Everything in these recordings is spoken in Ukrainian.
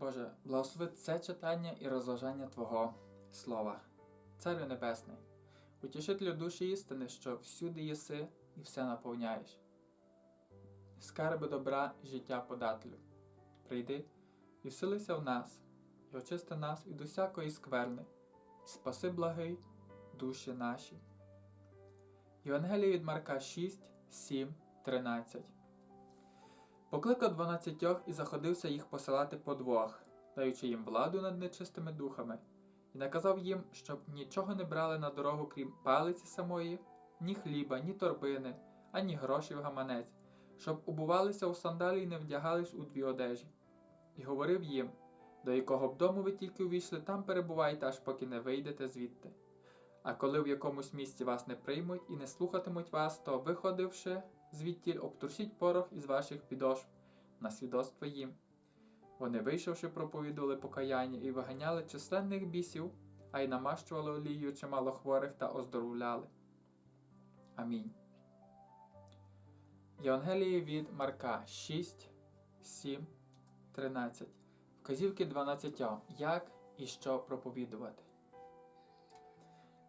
Боже, благослови це читання і розважання Твого Слова. Царю Небесний, утішителю душі істини, що всюди єси і все наповняєш. Скарби добра життя подателю. Прийди і вселися в нас, і очисти нас від усякої скверни, і спаси благий душі наші. Євангеліє від Марка 6, 7, 13 Покликав дванадцятьох і заходився їх посилати по двох, даючи їм владу над нечистими духами, і наказав їм, щоб нічого не брали на дорогу, крім палиці самої, ні хліба, ні торбини, ані грошей в гаманець, щоб убувалися у сандалі і не вдягались у дві одежі. І говорив їм: до якого б дому ви тільки увійшли, там перебувайте, аж поки не вийдете звідти. А коли в якомусь місці вас не приймуть і не слухатимуть вас, то, виходивши звідтіль, обтрусіть порох із ваших підошв на свідоцтво їм. Вони, вийшовши, проповідували покаяння і виганяли численних бісів, а й намащували олією чимало хворих та оздоровляли. Амінь. Євангеліє від Марка 6, 7, 13. Вказівки 12. Як і що проповідувати.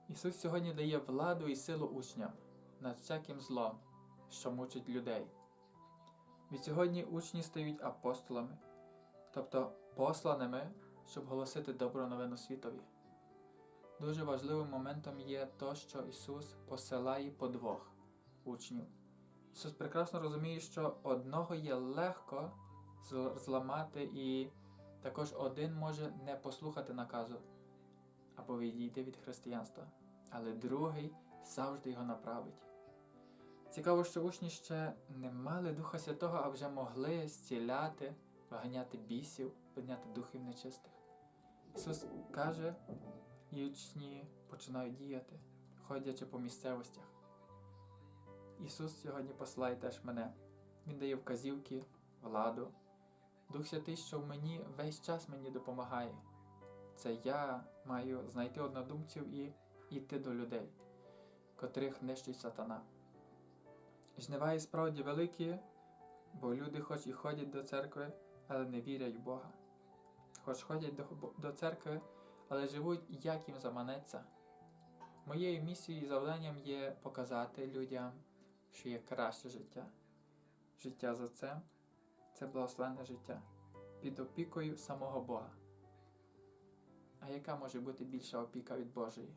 Ісус сьогодні дає владу і силу учням над всяким злом, що мучить людей. Від сьогодні учні стають апостолами, тобто посланими, щоб голосити добру новину світові. Дуже важливим моментом є то, що Ісус посилає по двох учнів. Ісус прекрасно розуміє, що одного є легко зламати, і також один може не послухати наказу або відійти від християнства, але другий завжди його направить. Цікаво, що учні ще не мали Духа Святого, а вже могли зціляти, виганяти бісів, виганяти духів нечистих. Ісус каже, і учні починають діяти, ходячи по місцевостях. Ісус сьогодні посилає теж мене. Він дає вказівки, владу. Дух Святий, що в мені весь час мені допомагає. Це я маю знайти однодумців і йти до людей, котрих нищить сатана. Жнива і справді великі, бо люди хоч і ходять до церкви, але не вірять в Бога. Хоч ходять до, до церкви, але живуть, як їм заманеться. Моєю місією і завданням є показати людям, що є краще життя. Життя з Отцем це благословенне життя під опікою самого Бога. А яка може бути більша опіка від Божої?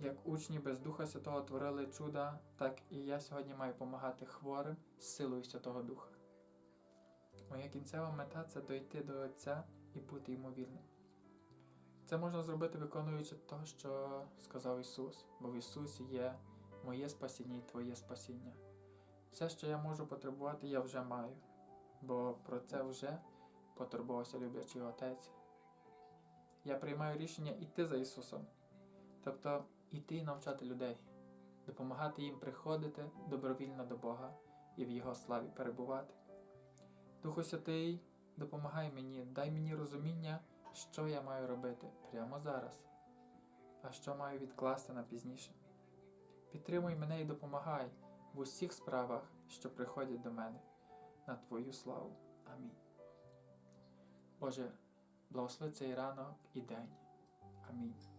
Як учні без Духа Святого творили чуда, так і я сьогодні маю допомагати хворим силою Святого Духа. Моя кінцева мета це дойти до Отця і бути йому вірним. Це можна зробити, виконуючи те, що сказав Ісус, бо в Ісусі є моє спасіння і Твоє спасіння. Все, що я можу потребувати, я вже маю, бо про це вже потурбувався люблячий Отець. Я приймаю рішення йти за Ісусом, тобто іти навчати людей, допомагати їм приходити добровільно до Бога і в Його славі перебувати. Духу Святий, допомагай мені, дай мені розуміння, що я маю робити прямо зараз, а що маю відкласти на пізніше. Підтримуй мене і допомагай в усіх справах, що приходять до мене, на Твою славу. Амінь. Боже, благослови цей ранок і день. Амінь.